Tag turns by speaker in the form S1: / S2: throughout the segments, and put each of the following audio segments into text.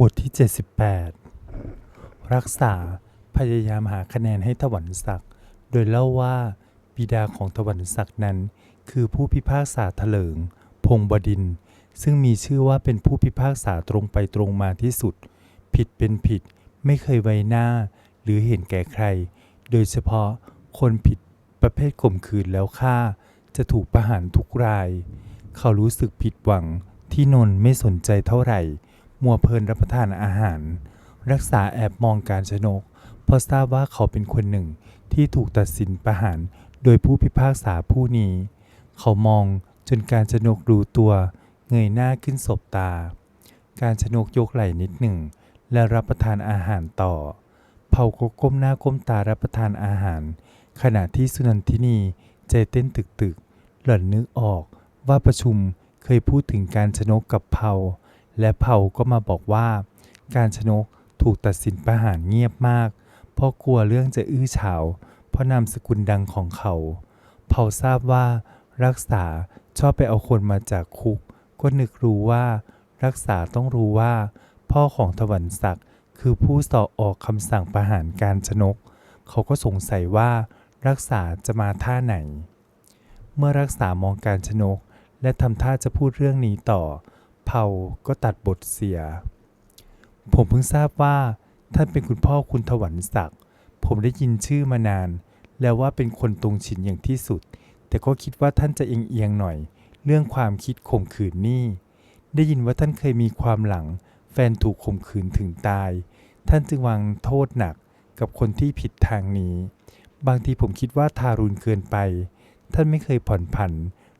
S1: บทที่ 78 รักษาพยายามหาคะแนนให้ถวันศักดิ์โดยเล่าว่าบิดาของถวันศักดิ์นั้น คือผู้พิพากษาเถลิง พงบดิน ซึ่งมีชื่อว่าเป็นผู้พิพากษาตรงไปตรงมาที่สุด ผิดเป็นผิด ไม่เคยไว้หน้า หรือเห็นแก่ใคร โดยเฉพาะคนผิดประเภทข่มขืนแล้วฆ่า จะถูกประหารทุกราย เขารู้สึกผิดหวังที่นนท์ไม่สนใจเท่าไหร่ มัวเพลินรับประทานอาหาร รักษาแอบมองการชนก เพราะทราบว่าเขาเป็นคนหนึ่งที่ถูกตัดสินประหารโดยผู้พิพากษาผู้นี้ เขามองจนการชนกรู้ตัว เงยหน้าขึ้นสบตา การชนกยกไหล่นิดหนึ่ง และรับประทานอาหารต่อ เผาก็ก้มหน้าก้มตารับประทานอาหาร ขณะที่สุนันทินีใจเต้นตึกๆหล่อนนึกออกว่าประชุมเคยพูดถึงการชนกกับเผา และเผาก็มาบอกว่า การชนกถูกตัดสินประหารเงียบมาก เพราะกลัวเรื่องจะอื้อฉาว เพราะนามสกุลดังของเขา เผาทราบว่ารักษาชอบไปเอาคนมาจากคุก ก็นึกรู้ว่า รักษาต้องรู้ว่า พ่อของถวันศักดิ์คือผู้สอบออกคำสั่งประหารการชนก เขาก็สงสัยว่ารักษาจะมาท่าไหน เมื่อรักษามองการชนก และทำท่าจะพูดเรื่องนี้ต่อ เผาก็ตัดบทเสีย ผมเพิ่งทราบว่าท่านเป็นคุณพ่อคุณถวันศักดิ์ ผมได้ยินชื่อมานาน แล้วว่าเป็นคนตรงฉินอย่างที่สุด แต่ก็คิดว่าท่านจะเอียงๆหน่อย เรื่องความคิดข่มขืนนี่ ได้ยินว่าท่านเคยมีความหลัง แฟนถูกข่มขืนถึงตาย ท่านจึงวางโทษหนักกับคนที่ผิดทางนี้ บางทีผมคิดว่าทารุณเกินไป ท่านไม่เคยผ่อนผัน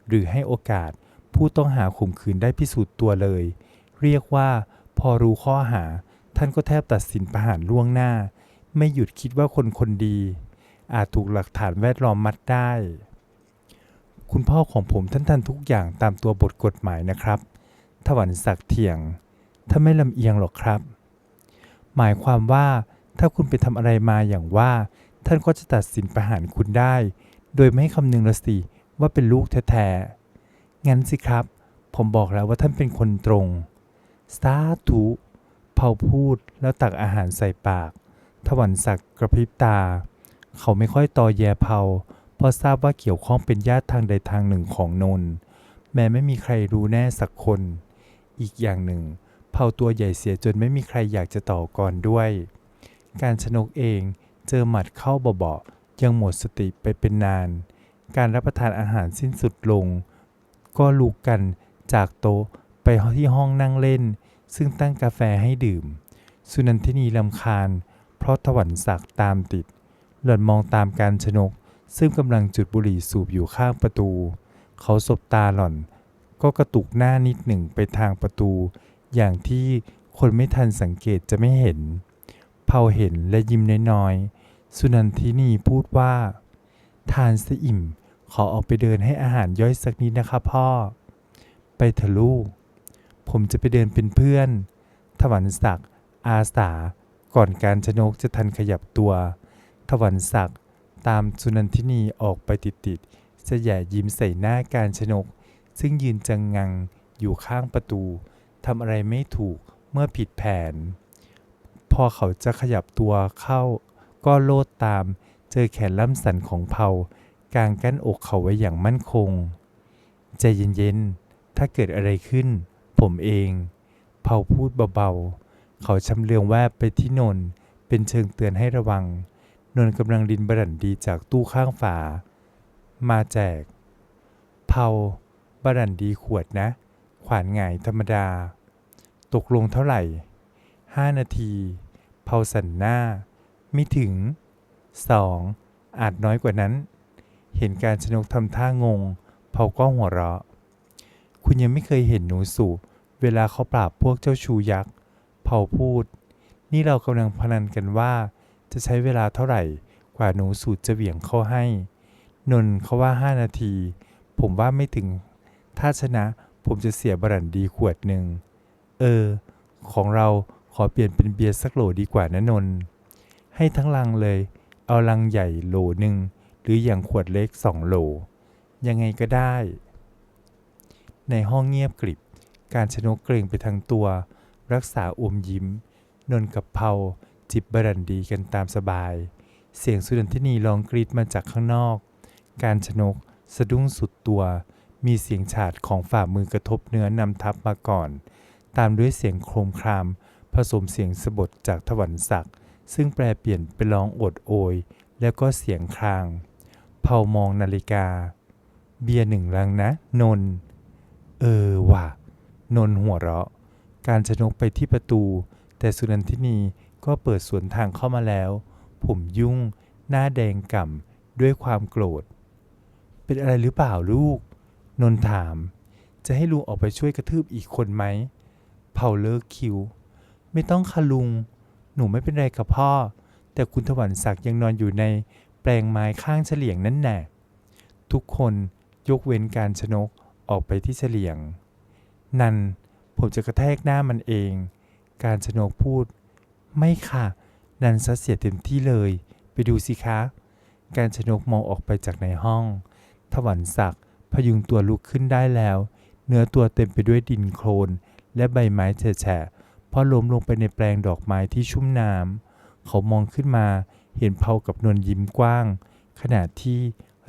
S1: หรือให้โอกาส ผู้ต้องหาข่มขืนได้พิสูจน์ตัวเลย เรียกว่า พอรู้ข้อหา ท่านก็แทบตัดสินประหารล่วงหน้า ไม่หยุดคิดว่าคนคนดี อาจถูกหลักฐานแวดล้อมมัดได้ คุณพ่อของผมท่านทันทุกอย่างตามตัวบทกฎหมายนะครับ ถวันศักดิ์เถียง ถ้าไม่ลำเอียงหรอกครับ หมายความว่าถ้าคุณไปทำอะไรมาอย่างว่า ท่านก็จะตัดสินประหารคุณได้ โดยไม่ให้คำนึงละสิว่าเป็นลูกแท้ๆ งั้นสิครับ ผมบอกแล้วว่าท่านเป็นคนตรง สาธุเผาพูดแล้วตักอาหารใส่ปาก ถวันศักดิ์กระพริบตา เขาไม่ค่อยตอแยเผาเพราะทราบว่าเกี่ยวข้องเป็นญาติทางใดทางหนึ่งของนนท์แม้ไม่มีใครรู้แน่สักคน อีกอย่างหนึ่ง เผาตัวใหญ่เสียจนไม่มีใครอยากจะต่อกรด้วย การชนกเองเจอหมัดเข้าเบาๆยังหมดสติไปเป็นนาน การรับประทานอาหารสิ้นสุดลง ก็ลุกกันจากโต๊ะไปที่ห้องนั่งเล่น ซึ่งตั้งกาแฟให้ดื่ม สุนันทินีลำคาญ เพราะถวันศักดิ์ตามติด หล่อนมองตามการชนก ซึ่งกำลังจุดบุหรี่สูบอยู่ข้างประตู เขาสบตาหล่อน ก็กระตุกหน้านิดหนึ่งไปทางประตู อย่างที่คนไม่ทันสังเกตจะไม่เห็น เผาเห็นและยิ้มน้อยๆ สุนันทินีพูดว่า ทานซะอิ่ม ขอออกไปเดินให้อาหารย่อยสักนิดนะคะพ่อ ไปเถอะลูก ผมจะไปเดินเป็นเพื่อน ถวันศักดิ์อาสา ก่อนการชนกจะทันขยับตัว ถวันศักดิ์ตามสุนันทินีออกไปติดๆจะแย่ยิ้มใส่หน้าการชนก ซึ่งยืนจังงังอยู่ข้างประตูทำอะไรไม่ถูกเมื่อผิดแผน พอเขาจะขยับตัวเข้า ก็โลดตามเจอแขนล่ำสันของเผา กางกั้นอกเขาไว้อย่างมั่นคง ใจเย็นๆ ถ้าเกิดอะไรขึ้น ผมเอง เผาพูดเบาๆ เขาชำเลืองแวบไปที่นน เป็นเชิงเตือนให้ระวัง นนกำลังดินบรันดีจากตู้ข้างฝา มาแจก เผาบรันดีขวดนะ ขวานหงายธรรมดา ตกลงเท่าไหร่ห้านาที เผาสันหน้า ไม่ถึงสองอาจน้อยกว่านั้น เห็นการชนกทำท่างงเผาก็หัวเราะ คุณยังไม่เคยเห็นหนูสูบเวลาเขาปราบพวกเจ้าชูยักษ์เผาพูด นี่เรากำลังพนันกันว่า จะใช้เวลาเท่าไหร่กว่าหนูสูตรจะเหวี่ยงเข้าให้ นนท์เขาว่าห้านาที ผมว่าไม่ถึง ถ้าชนะผมจะเสียบรันดีขวดหนึ่ง เออ ของเราขอเปลี่ยนเป็นเบียร์สักโหลดีกว่านะนนท์ให้ทั้งลังเลย เอาลังใหญ่โหลหนึ่ง หรืออย่างขวดเล็กสองโหล ยังไงก็ได้ ในห้องเงียบกริบ การชนกเกรงไปทั้งตัว รักษาอมยิ้ม นนกับเผาจิบบรันดีกันตามสบาย เสียงสุนันทินีร้องกรีดมาจากข้างนอก การชนกสะดุ้งสุดตัว มีเสียงฉาดของฝ่ามือกระทบเนื้อนำทับมาก่อน ตามด้วยเสียงโครมคราม ผสมเสียงสะบดจากถวันศักดิ์ซึ่งแปลเปลี่ยนเป็นร้องโอดโอย แล้วก็เสียงคราง เผามองนาฬิกา เบียร์หนึ่งลังนะ นน เออว่ะ นนหัวเราะ การชนกไปที่ประตู แต่สุนันทินีก็เปิดสวนทางเข้ามาแล้ว ผมยุ่ง หน้าแดงก่ำด้วยความโกรธ เป็นอะไรหรือเปล่าลูก นนถาม จะให้ลุงออกไปช่วยกระทืบอีกคนไหม เผาเลิกคิว ไม่ต้องคะลุง หนูไม่เป็นไรกับพ่อ แต่คุณถวันศักดิ์ยังนอนอยู่ใน แปลงไม้ข้างเฉลียงนั่นแน่ทุกคนยกเว้นการชนกออกไปที่เฉลียง นันผมจะกระแทกหน้ามันเอง การชนกพูด ไม่ค่ะ นันซัดเสียเต็มที่เลย ไปดูสิคะ การชนกมองออกไปจากในห้อง ถวันศักดิ์พยุงตัวลุกขึ้นได้แล้ว เนื้อตัวเต็มไปด้วยดินโคลน และใบไม้แฉะเพราะล้มลงไปในแปลงดอกไม้ที่ชุ่มน้ำเขามองขึ้นมา เห็นเผากับนนยิ้มกว้าง ขณะที่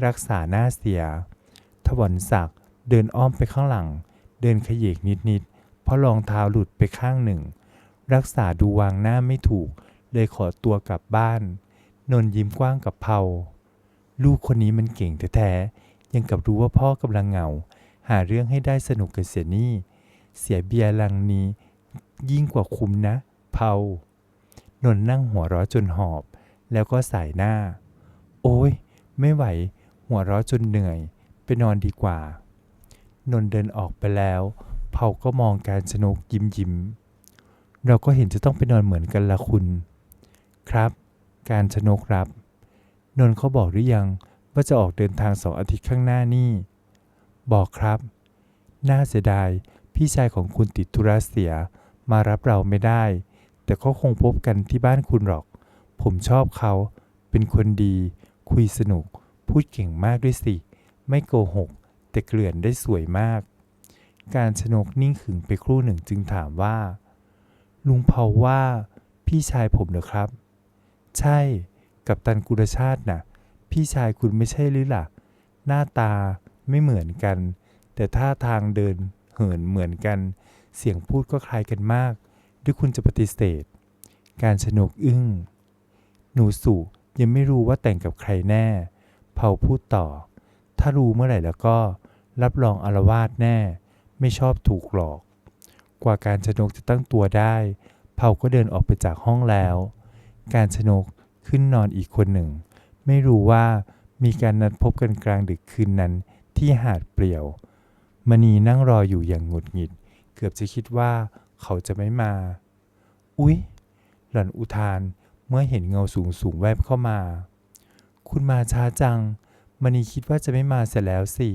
S1: รักษาหน้าเสีย ถวันศักดิ์เดินอ้อมไปข้างหลัง เดินขยเยกนิดๆเพราะรองเท้าหลุดไปข้างหนึ่ง รักษาดูวางหน้าไม่ถูก เลยขอตัวกลับบ้าน นนยิ้มกว้างกับเผาลูกคนนี้มันเก่งแท้ๆยังกับรู้ว่าพ่อกำลังเหงา หาเรื่องให้ได้สนุกกันเสียนี่ เสียเบียร์ลังนี้ ยิ่งกว่าคุ้มนะ เผานนนั่งหัวเราะจนหอบ แล้วก็สายหน้า โอ้ย ไม่ไหว หัวเราะจนเหนื่อย ไปนอนดีกว่า นนเดินออกไปแล้ว เผาก็มองการชนกยิ้มยิ้ม เราก็เห็นจะต้องไปนอนเหมือนกันละคุณ ครับ การชนกรับ นนเขาบอกหรือยังว่าจะออกเดินทางสองอาทิตย์ข้างหน้านี่ บอกครับ น่าเสียดาย พี่ชายของคุณติดธุระเสีย มารับเราไม่ได้ แต่ก็คงพบกันที่บ้านคุณหรอก ผมชอบเขา เป็นคนดี คุยสนุก พูดเก่งมากด้วยสิ ไม่โกหก แต่เกลื่อนได้สวยมาก การชนกนิ่งขึงไปครู่หนึ่งจึงถามว่า ลุงเผาว่า พี่ชายผมเหรอครับ ใช่ กับตันกุลชาติน่ะ พี่ชายคุณไม่ใช่หรือล่ะ หน้าตาไม่เหมือนกัน แต่ท่าทางเดินเหินเหมือนกัน เสียงพูดก็คล้ายกันมาก ด้วยคุณจะปฏิเสธ การชนกอึ้ง หนูสุยังไม่รู้ว่าแต่งกับใครแน่ เผาพูดต่อ ถ้ารู้เมื่อไหร่แล้วก็ รับรองอารวาสแน่ ไม่ชอบถูกหลอก กว่าการชนกจะตั้งตัวได้ เผาก็เดินออกไปจากห้องแล้ว การชนกขึ้นนอนอีกคนหนึ่ง ไม่รู้ว่ามีการนัดพบกันกลางดึกคืนนั้นที่หาดเปลี่ยว มณีนั่งรออยู่อย่างหงุดหงิด เกือบจะคิดว่าเขาจะไม่มา อุ๊ย หล่อนอุทาน เมื่อเห็นเงาสูงสูงแวบเข้ามา คุณมาช้าจังมณีคิดว่าจะไม่มาเสียแล้วสิ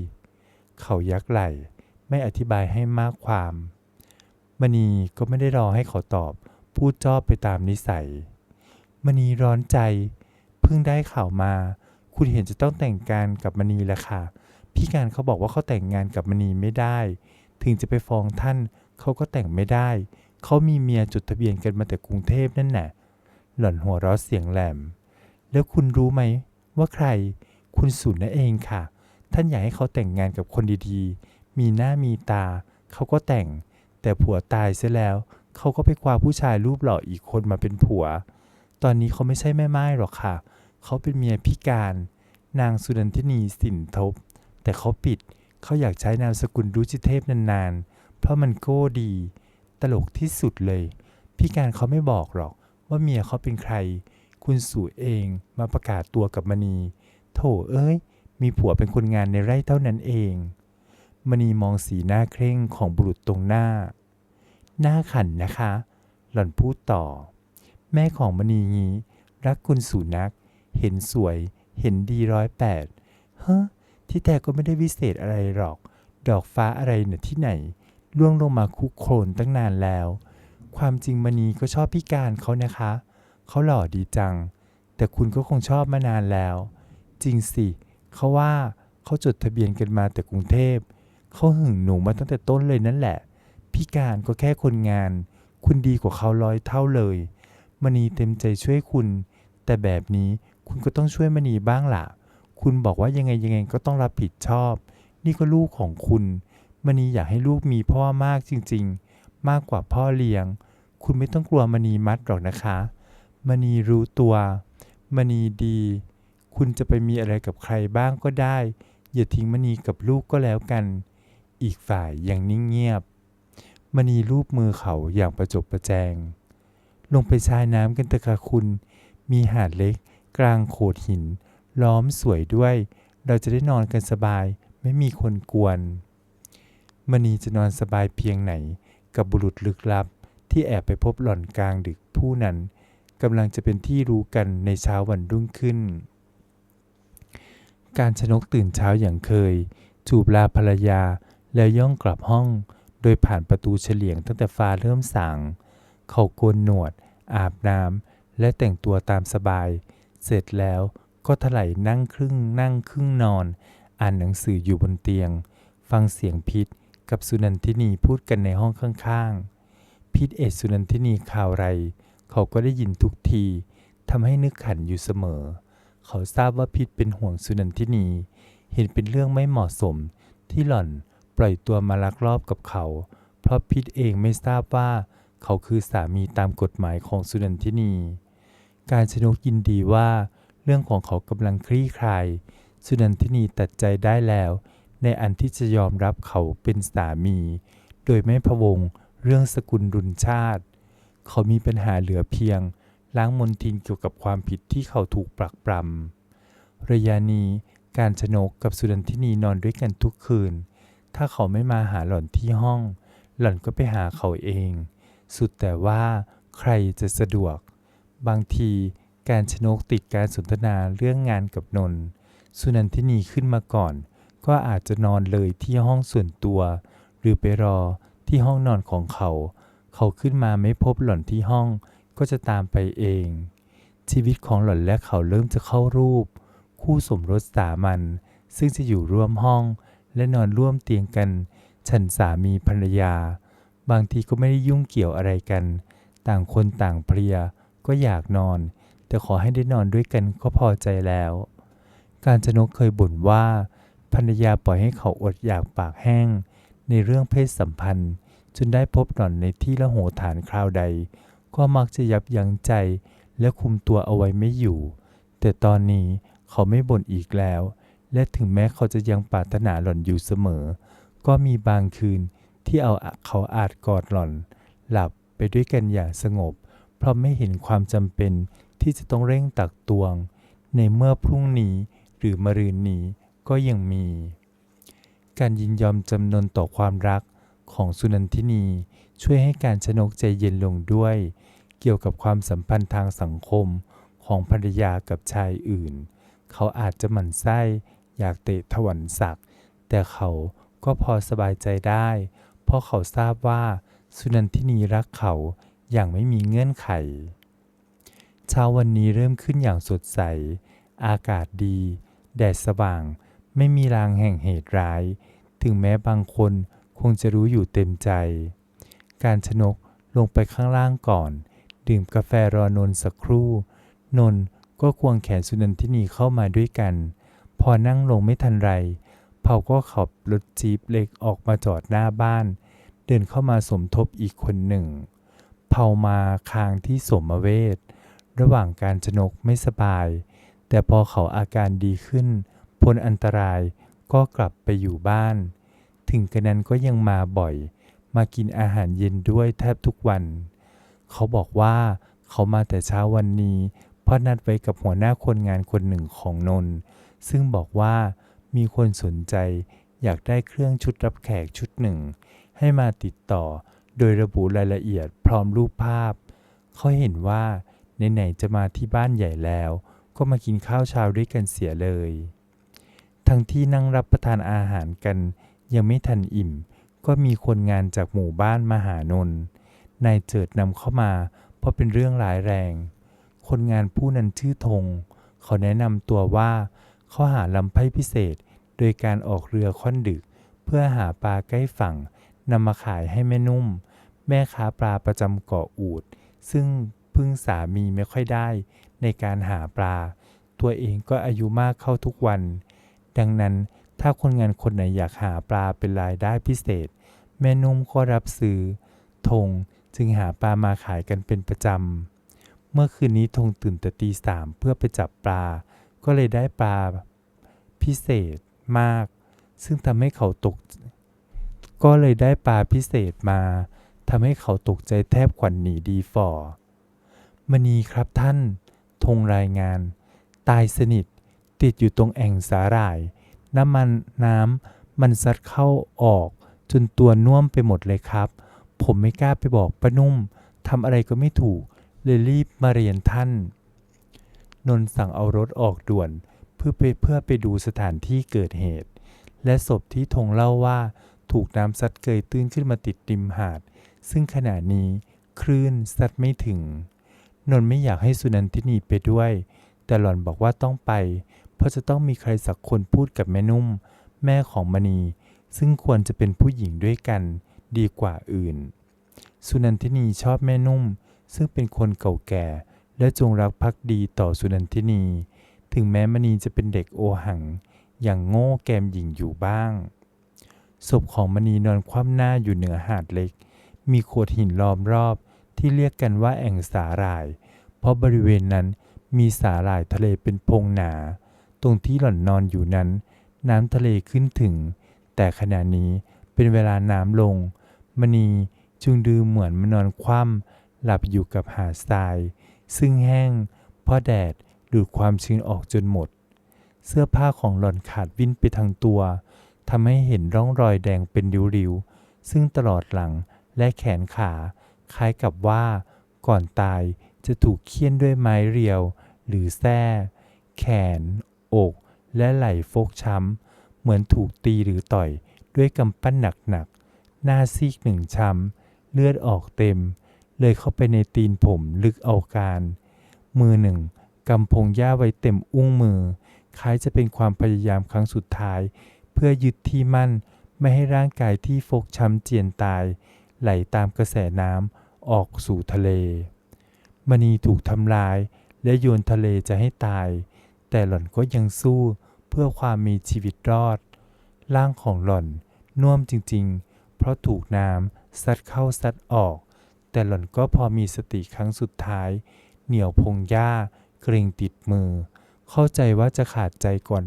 S1: เขายักไหล่ไม่อธิบายให้มากความมณีก็ไม่ได้รอให้เขาตอบ พูดจอบไปตามนิสัยมณีร้อนใจ เพิ่งได้ข่าวมา คุณเห็นจะต้องแต่งงานกับมณีแล้วค่ะ พี่การเขาบอกว่าเขาแต่งงานกับมณีไม่ได้ ถึงจะไปฟ้องท่านเขาก็แต่งไม่ได้ เขามีเมียจดทะเบียนกันมาแต่กรุงเทพนั่นน่ะ หล่อนหัวเราะเสียงแหลม แล้วคุณรู้ไหมว่าใคร คุณสุนนั่นเองค่ะ ท่านอยากให้เขาแต่งงานกับคนดีๆ มีหน้ามีตา เขาก็แต่ง แต่ผัวตายเสียแล้ว เขาก็ไปคว้าผู้ชายรูปหล่ออีกคนมาเป็นผัว ตอนนี้เขาไม่ใช่แม่ไม้หรอกค่ะ เขาเป็นเมียพิการ นางสุนันทินีสินทบ แต่เขาปิด เขาอยากใช้นามสกุลรุจิเทพนานๆ เพราะมันโก้ดี ตลกที่สุดเลยพี่การเขาไม่บอกหรอก ว่าเมียเขาเป็นใคร คุณสู่เองมาประกาศตัวกับมณี โถเอ้ย มีผัวเป็นคนงานในไร่เท่านั้นเอง มณีมองสีหน้าเคร่งของบุรุษตรงหน้า หน้าขันนะคะ หล่อนพูดต่อ แม่ของมณีงี้รักคุณสู่นัก เห็นสวย เห็นดีร้อยแปดเฮ้อที่แต่ก็ไม่ได้วิเศษอะไรหรอก ดอกฟ้าอะไรเนี่ยที่ไหนล่วงลงมาคุกโคลนตั้งนานแล้ว ความจริงมณีก็ชอบพี่การเขานะคะ เขาหล่อดีจัง แต่คุณก็คงชอบมานานแล้ว จริงสิ เขาว่าเขาจดทะเบียนกันมาแต่กรุงเทพ เขาหึงหนูมาตั้งแต่ต้นเลยนั่นแหละ พี่การก็แค่คนงาน คุณดีกว่าเขาร้อยเท่าเลย มณีเต็มใจช่วยคุณ แต่แบบนี้คุณก็ต้องช่วยมณีบ้างล่ะ คุณบอกว่ายังไงยังไงก็ต้องรับผิดชอบ นี่ก็ลูกของคุณ มณีอยากให้ลูกมีพ่อมากจริง ๆ มากกว่าพ่อเลี้ยง คุณไม่ต้องกลัวมณีมัดหรอกนะคะ มณีรู้ตัวมณีดี คุณจะไปมีอะไรกับใครบ้างก็ได้ อย่าทิ้งมณีกับลูกก็แล้วกัน อีกฝ่ายยังนิ่งเงียบ มณีรูปมือเขาอย่างประจบประแจง ลงไปชายน้ำกันเถอะค่ะคุณ มีหาดเล็ก กลางโขดหิน ล้อมสวยด้วย เราจะได้นอนกันสบาย ไม่มีคนกวน มณีจะนอนสบายเพียงไหน กับบุรุษลึกลับ ที่แอบไปพบหล่อนกลางดึกผู้นั้นกำลังจะเป็นที่รู้กันในเช้าวันรุ่งขึ้น การชนกตื่นเช้าอย่างเคย จูบลาภรรยาแล้วย่องกลับห้อง โดยผ่านประตูเฉลียงตั้งแต่ฟ้าเริ่มสางเขาโกนหนวด อาบน้ำและแต่งตัวตามสบาย เสร็จแล้วก็ถลายนั่งครึ่งนั่งครึ่งนอน อ่านหนังสืออยู่บนเตียง ฟังเสียงพิษ กับสุนันทินีพูดกันในห้องข้างๆ พิษเอดสุนันทินีข่าวไร เขาก็ได้ยินทุกทีทำให้นึกขันอยู่เสมอ เขาทราบว่าพิษเป็นห่วงสุนันทินี เห็นเป็นเรื่องไม่เหมาะสม ที่หล่อนปล่อยตัวมาลักลอบกับเขา เพราะพิษเองไม่ทราบว่า เขาคือสามีตามกฎหมายของสุนันทินี การชนกยินดีว่า เรื่องของเขากำลังคลี่คลาย สุนันทินีตัดใจได้แล้ว ในอันที่จะยอมรับเขาเป็นสามี โดยไม่พะวงเรื่องสกุลรุนชาติ เขามีปัญหาเหลือเพียง ล้างมนทินเกี่ยวกับความผิดที่เขาถูกปรักปรำระยะนี้การชนกกับสุนันทินีนอนด้วยกันทุกคืน ถ้าเขาไม่มาหาหล่อนที่ห้อง หล่อนก็ไปหาเขาเอง สุดแต่ว่าใครจะสะดวก บางทีการชนกติดการสนทนาเรื่องงานกับนนสุนันทินีขึ้นมาก่อน ก็อาจจะนอนเลยที่ห้องส่วนตัว หรือไปรอที่ห้องนอนของเขา เขาขึ้นมาไม่พบหล่อนที่ห้อง ก็จะตามไปเอง ชีวิตของหล่อนและเขาเริ่มจะเข้ารูป คู่สมรสสามัญซึ่งจะอยู่ร่วมห้อง และนอนร่วมเตียงกัน ฉันสามีภรรยา บางทีก็ไม่ได้ยุ่งเกี่ยวอะไรกัน ต่างคนต่างเพลียก็อยากนอน แต่ขอให้ได้นอนด้วยกันก็พอใจแล้ว การจนกเคยบ่นว่า ภรรยาปล่อยให้เขาอดอยากปากแห้ง ในเรื่องเพศสัมพันธ์ จนได้พบหล่อนในที่ละโหฐานคราวใด ก็มักจะยับยั้งใจและคุมตัวเอาไว้ไม่อยู่ แต่ตอนนี้เขาไม่บ่นอีกแล้ว และถึงแม้เขาจะยังปรารถนาหล่อนอยู่เสมอ ก็มีบางคืนที่เอาเขาอาจกอดหล่อน หลับไปด้วยกันอย่างสงบ เพราะไม่เห็นความจำเป็นที่จะต้องเร่งตักตวง ในเมื่อพรุ่งนี้หรือมะรืนนี้ ก็ยังมี การยินยอมจำนนต่อความรักของสุนันทินีช่วยให้การชนกใจเย็นลงด้วย เกี่ยวกับความสัมพันธ์ทางสังคมของภรรยากับชายอื่น เขาอาจจะหมั่นไส้อยากเตะถวันศักดิ์แต่เขาก็พอสบายใจได้ เพราะเขาทราบว่าสุนันทินีรักเขาอย่างไม่มีเงื่อนไข เช้าวันนี้เริ่มขึ้นอย่างสดใส อากาศดี แดดสว่าง ไม่มีรางแห่งเหตุร้าย ถึงแม้บางคนคงจะรู้อยู่เต็มใจ การชนกลงไปข้างล่างก่อน ดื่มกาแฟรอนนสักครู่ นนก็ควงแขนสุนันทินีเข้ามาด้วยกัน พอนั่งลงไม่ทันไร เผาก็ขับรถจี๊ปเล็กออกมาจอดหน้าบ้าน เดินเข้ามาสมทบอีกคนหนึ่ง เผามาคางที่สมเวท ระหว่างการชนกไม่สบาย แต่พอเขาอาการดีขึ้น พ้นอันตรายก็กลับไปอยู่บ้าน ถึงกระนั้นก็ยังมาบ่อย มากินอาหารเย็นด้วยแทบทุกวัน เขาบอกว่าเขามาแต่เช้าวันนี้ เพราะนัดไว้กับหัวหน้าคนงานคนหนึ่งของนนท์ซึ่งบอกว่ามีคนสนใจอยากได้เครื่องชุดรับแขกชุดหนึ่ง ให้มาติดต่อโดยระบุรายละเอียดพร้อมรูปภาพ เขาเห็นว่าไหนๆจะมาที่บ้านใหญ่แล้ว ก็มากินข้าวเช้าด้วยกันเสียเลย ทั้งที่นั่งรับประทานอาหารกัน ยังไม่ทันอิ่ม ก็มีคนงานจากหมู่บ้านมาหานนนายเจิดนำเข้ามา เพราะเป็นเรื่องร้ายแรง คนงานผู้นั้นชื่อธงเขาแนะนำตัวว่าเขาหาลำไพ่พิเศษ โดยการออกเรือค่อนดึก เพื่อหาปลาใกล้ฝั่งนำมาขายให้แม่นุ่มแแม่ค้าปลาประจำเกาะอูด ซึ่งพึ่งสามีไม่ค่อยได้ในการหาปลา ตัวเองก็อายุมากเข้าทุกวัน ดังนั้นถ้าคนงานคนไหนอยากหาปลาเป็นรายได้พิเศษ แม่นุ่มก็รับซื้อธงจึงหาปลามาขายกันเป็นประจำ เมื่อคืนนี้ธงตื่นแต่ตีสามเพื่อไปจับปลา ก็เลยได้ปลาพิเศษมาก ซึ่งทำให้เขาตก ก็เลยได้ปลาพิเศษมาทำให้เขาตกใจแทบขวัญหนีดีฝ่อมณีครับท่านธงรายงาน ตายสนิท ติดอยู่ตรงแอ่งสาหร่าย น้ำมันน้ำมันซัดเข้าออก จนตัวน่วมไปหมดเลยครับ ผมไม่กล้าไปบอกป้านุ่มทำอะไรก็ไม่ถูก เลยรีบมาเรียนท่าน นนสั่งเอารถออกด่วน เพื่อไปเพื่อไปดูสถานที่เกิดเหตุ และศพที่ธงเล่าว่าถูกน้ำซัดเกยตื้นขึ้นมาติดริมหาด ซึ่งขณะนี้คลื่นซัดไม่ถึง นนไม่อยากให้สุนันทินีไปด้วย แต่หล่อนบอกว่าต้องไป เพราะจะต้องมีใครสักคนพูดกับแม่นุ่ม แม่ของมณี ซึ่งควรจะเป็นผู้หญิงด้วยกันดีกว่าอื่น สุนันทินีชอบแม่นุ่ม ซึ่งเป็นคนเก่าแก่ และจงรักภักดีต่อสุนันทินี ถึงแม้มณีจะเป็นเด็กโอหัง อย่างโง่แกมหญิงอยู่บ้าง ศพของมณีนอนคว่ำหน้าอยู่เหนือหาดเล็ก มีโขดหินล้อมรอบที่เรียกกันว่าแอ่งสาหร่าย เพราะบริเวณนั้นมีสาหร่ายทะเลเป็นพงหนา ตรงที่หล่อนนอนอยู่นั้น น้ำทะเลขึ้นถึง แต่ขณะนี้เป็นเวลาน้ำลง มณีจึงดูเหมือนมานอนคว่ำหลับอยู่กับหาดทราย ซึ่งแห้งเพราะแดดดูดความชื้นออกจนหมด เสื้อผ้าของหล่อนขาดวิ่นไปทั้งตัวทำให้เห็นร่องรอยแดงเป็นริ้วๆ ซึ่งตลอดหลังและแขนขา คล้ายกับว่าก่อนตายจะถูกเคี่ยนด้วยไม้เรียว หรือแส้แขน อก และไหล่ฟกช้ำ เหมือนถูกตีหรือต่อยด้วยกำปั้นหนักๆ หน้าซีกหนึ่งช้ำ เลือดออกเต็ม เลยเข้าไปในตีนผมลึกเอาการ มือหนึ่งกำพงหญ้าไว้เต็มอุ้งมือ คล้ายจะเป็นความพยายามครั้งสุดท้าย เพื่อยึดที่มั่นไม่ให้ร่างกายที่ฟกช้ำเจียนตาย ไหลตามกระแสน้ำออกสู่ทะเลมณีถูกทำลายและโยนทะเลจะให้ตาย แต่หล่อนก็ยังสู้เพื่อความมีชีวิตรอด ร่างของหล่อนน่วมจริงๆ เพราะถูกน้ำซัดเข้าซัดออก แต่หล่อนก็พอมีสติครั้งสุดท้าย เหนียวพงหญ้า เกรงติดมือ เข้าใจว่าจะขาดใจก่อน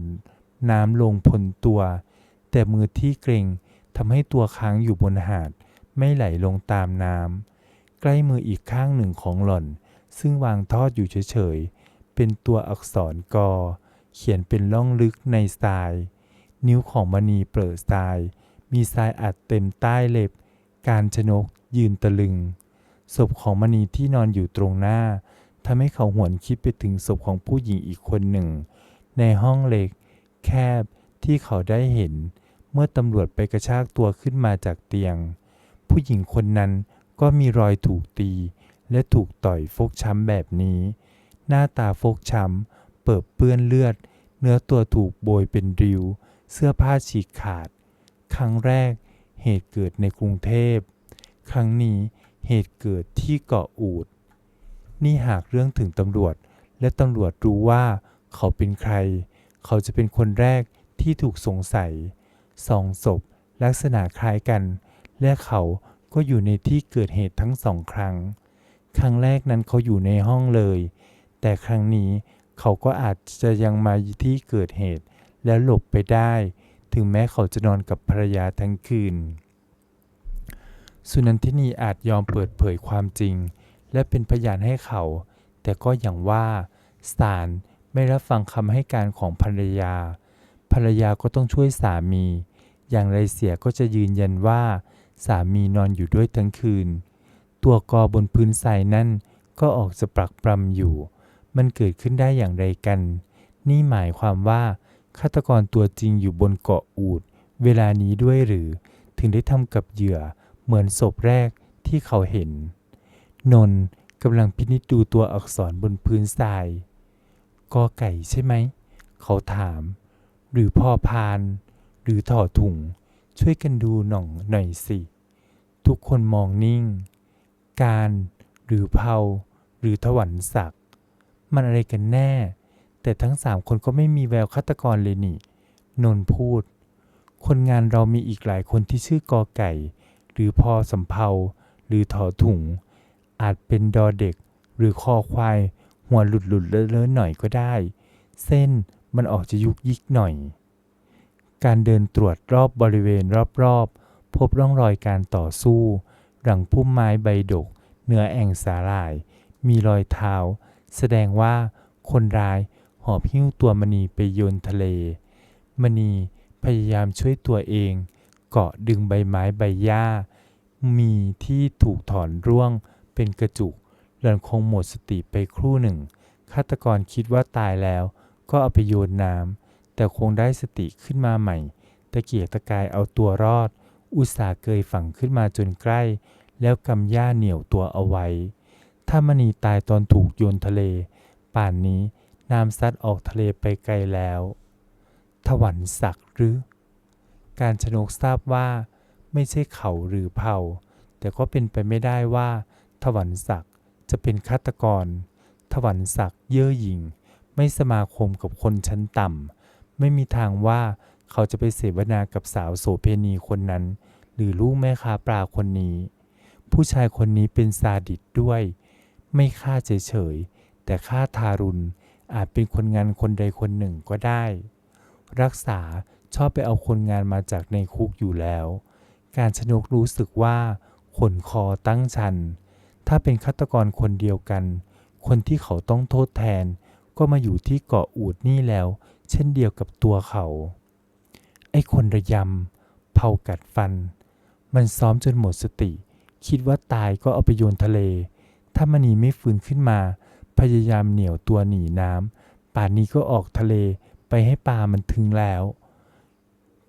S1: น้ำลงพ้นตัว แต่มือที่เกรงทำให้ตัวค้างอยู่บนหาด ไม่ไหลลงตามน้ำใกล้มืออีกข้างหนึ่งของหล่อน ซึ่งวางทอดอยู่เฉยๆ เป็นตัวอักษรกอ เขียนเป็นล่องลึกในทราย นิ้วของมณีเปรอะทราย มีทรายอัดเต็มใต้เล็บ การชนกยืนตะลึง ศพของมณีที่นอนอยู่ตรงหน้าทำให้เขาหวนคิดไปถึงศพของผู้หญิงอีกคนหนึ่ง ในห้องเล็ก แคบที่เขาได้เห็น เมื่อตำรวจไปกระชากตัวขึ้นมาจากเตียง ผู้หญิงคนนั้นก็มีรอยถูกตี และถูกต่อยฟกช้ำแบบนี้ หน้าตาฟกช้ำเปิดเปื้อนเลือด เนื้อตัวถูกโบยเป็นริ้วเสื้อผ้าฉีกขาด ครั้งแรกเหตุเกิดในกรุงเทพ ครั้งนี้เหตุเกิดที่เกาะอูด นี่หากเรื่องถึงตำรวจ และตำรวจรู้ว่าเขาเป็นใคร เขาจะเป็นคนแรกที่ถูกสงสัยสองศพลักษณะคล้ายกัน และเขาก็อยู่ในที่เกิดเหตุทั้งสองครั้ง ครั้งแรกนั้นเขาอยู่ในห้องเลย แต่ครั้งนี้เขาก็อาจจะยังมาที่เกิดเหตุ แล้วหลบไปได้ ถึงแม้เขาจะนอนกับภรรยาทั้งคืน สุนันทินีอาจยอมเปิดเผยความจริง และเป็นพยานให้เขา แต่ก็อย่างว่าศาลไม่รับฟังคำให้การของภรรยา ภรรยาก็ต้องช่วยสามี อย่างไรเสียก็จะยืนยันว่า สามีนอนอยู่ด้วยทั้งคืน ตัวกอบนพื้นทรายนั่นก็ออกจะปรักปรำอยู่ มันเกิดขึ้นได้อย่างไรกัน นี่หมายความว่าฆาตกรตัวจริงอยู่บนเกาะอูด เวลานี้ด้วยหรือ ถึงได้ทำกับเหยื่อเหมือนศพแรกที่เขาเห็น นนท์กำลังพินิจดูตัวอักษรบนพื้นทรายกอไก่ใช่ไหม เขาถาม หรือพ่อพาน หรือถอถุง ช่วยกันดูหน่องหน่อยสิ ทุกคนมองนิ่ง การ หรือเผาหรือถวันศักดิ์ มันอะไรกันแน่ แต่ทั้งสามคนก็ไม่มีแววฆาตกรเลยนี่ นนท์พูด คนงานเรามีอีกหลายคนที่ชื่อกอไก่ หรือพอสำเภาหรือถอถุง อาจเป็นดอเด็ก หรือคอควาย หัวหลุดหลุดๆเลอะเลอะๆหน่อยก็ได้ เส้นมันออกจะยุกยิกหน่อย การเดินตรวจรอบบริเวณรอบๆ พบร่องรอยการต่อสู้ หลังพุ่มไม้ใบดก เนื้อแอ่งสาหร่าย มีรอยเท้า แสดงว่าคนร้ายหอบหิ้วตัวมณีไปโยนทะเล มณีพยายามช่วยตัวเอง เกาะดึงใบไม้ใบหญ้า มีที่ถูกถอนร่วงเป็นกระจุกหล่อนคงหมดสติไปครู่หนึ่ง ฆาตกรคิดว่าตายแล้วก็เอาไปโยนน้ำแต่คงได้สติขึ้นมาใหม่ ตะเกียกตะกายเอาตัวรอด อุตส่าห์เกยฝังขึ้นมาจนใกล้ แล้วกำหญ้าเหนี่ยวตัวเอาไว้ ถ้ามณีตายตอนถูกโยนทะเล ป่านนี้น้ำซัดออกทะเลไปไกลแล้ว ถวันศักดิ์หรือ การชนกทราบว่าไม่ใช่เขาหรือเผ่า แต่ก็เป็นไปไม่ได้ว่า ถวันศักดิ์จะเป็นฆาตกร ถวันศักดิ์เย่อหยิ่ง ไม่สมาคมกับคนชั้นต่ำ ไม่มีทางว่าเขาจะไปเสวนากับสาวโสเพณีคนนั้น หรือลูกแม่ค้าปลาคนนี้ ผู้ชายคนนี้เป็นซาดิสด้วย ไม่ฆ่าเฉยๆ แต่ฆ่าทารุณ อาจเป็นคนงานคนใดคนหนึ่งก็ได้ รักษาชอบไปเอาคนงานมาจากในคุกอยู่แล้ว การชนกรู้สึกว่าขนคอตั้งชัน ถ้าเป็นฆาตกรคนเดียวกัน คนที่เขาต้องโทษแทน ก็มาอยู่ที่เกาะอูดนี่แล้ว เช่นเดียวกับตัวเขา ไอ้คนระยำเผากัดฟัน มันซ้อมจนหมดสติ คิดว่าตายก็เอาไปโยนทะเล ถ้ามณีไม่ฟื้นขึ้นมา พยายามเหนี่ยวตัวหนีน้ำป่านนี้ก็ออกทะเลไปให้ปลามันถึงแล้ว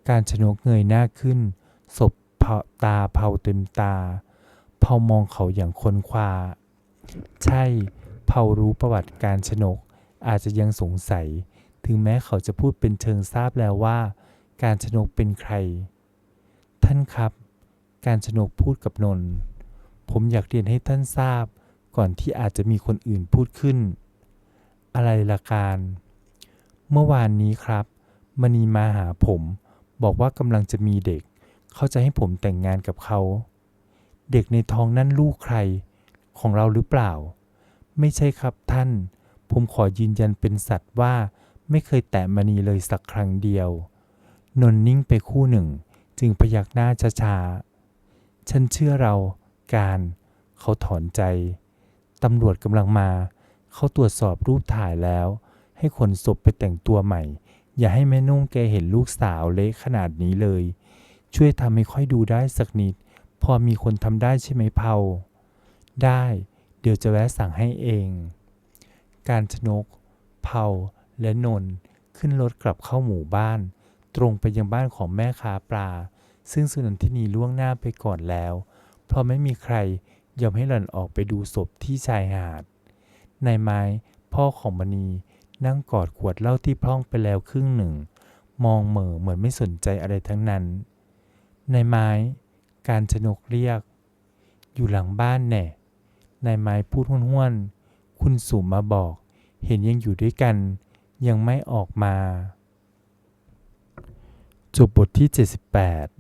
S1: การชนกเงยหน้าขึ้น ศพเผาตาเผาเต็มตา เผามองเขาอย่างคนควา ใช่ เผารู้ประวัติการชนก อาจจะยังสงสัย ถึงแม้เขาจะพูดเป็นเชิงทราบแล้วว่า การชนกเป็นใคร ท่านครับ การชนกพูดกับนนท์ผมอยากเรียนให้ท่านทราบ ก่อนที่อาจจะมีคนอื่นพูดขึ้น อะไรละการ เมื่อวานนี้ครับ มณีมาหาผม บอกว่ากำลังจะมีเด็ก เขาจะให้ผมแต่งงานกับเขา เด็กในท้องนั่นลูกใคร ของเราหรือเปล่า ไม่ใช่ครับท่าน ผมขอยืนยันเป็นสัตว์ว่าไม่เคยแตะมณีเลยสักครั้งเดียว นนท์นิ่งไปคู่หนึ่ง จึงพยักหน้าช้าๆฉันเชื่อเราการ เขาถอนใจ ตำรวจกำลังมา เขาตรวจสอบรูปถ่ายแล้ว ให้ขนศพไปแต่งตัวใหม่ อย่าให้แม่นุ่งแกเห็นลูกสาวเละขนาดนี้เลย ช่วยทำให้ค่อยดูได้สักนิด พอมีคนทำได้ใช่ไหมเผาได้ เดี๋ยวจะแวะสั่งให้เอง การชนก เผาและนนท์ขึ้นรถกลับเข้าหมู่บ้าน ตรงไปยังบ้านของแม่ค้าปลา ซึ่งสุนันทินีล่วงหน้าไปก่อนแล้ว เพราะไม่มีใคร ยอมให้หล่อนออกไปดูศพที่ชายหาด นายไม้พ่อของมณีนั่งกอดขวดเหล้าที่พร่องไปแล้วครึ่งหนึ่ง มองเหม่อเหมือนไม่สนใจอะไรทั้งนั้น นายไม้ การชนกเรียก อยู่หลังบ้านแน่ นายไม้พูดห้วนๆ คุณสุมาบอก เห็นยังอยู่ด้วยกัน ยังไม่ออกมา จบบทที่ 78